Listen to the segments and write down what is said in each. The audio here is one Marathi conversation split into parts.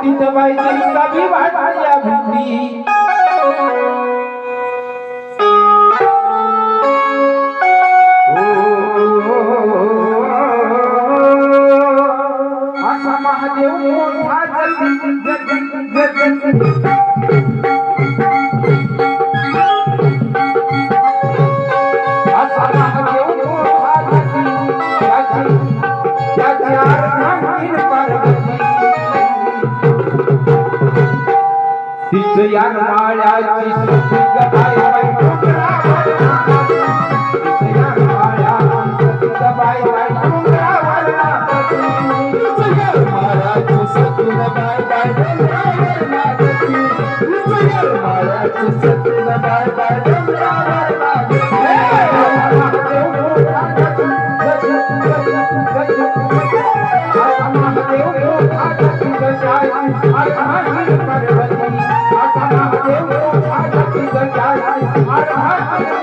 تي दवाई دي सभी भाटिया ابي بي او तिचं या माळ्याची सुट्टी गबाई बाई डोंगरावर तिचं या माळ्याची सुट्टी गबाई बाई डोंगरावर तिचं या माळ्याची सुट्टी गबाई बाई डोंगरावर नाचती. तिचं या माळ्याची सुट्टी गबाई बाई डोंगरावर नाचती.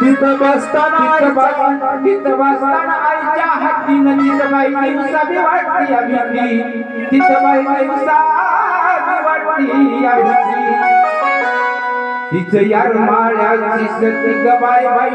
तिथं बसताना तिथं बसताना आईच्या हत्तीनं तिथं बाई दिवसा बी वाटती अभिती तिथं बाई दिवसा बी वाटती अभिती तिचं यार माळ्याची सती गबाई बाई.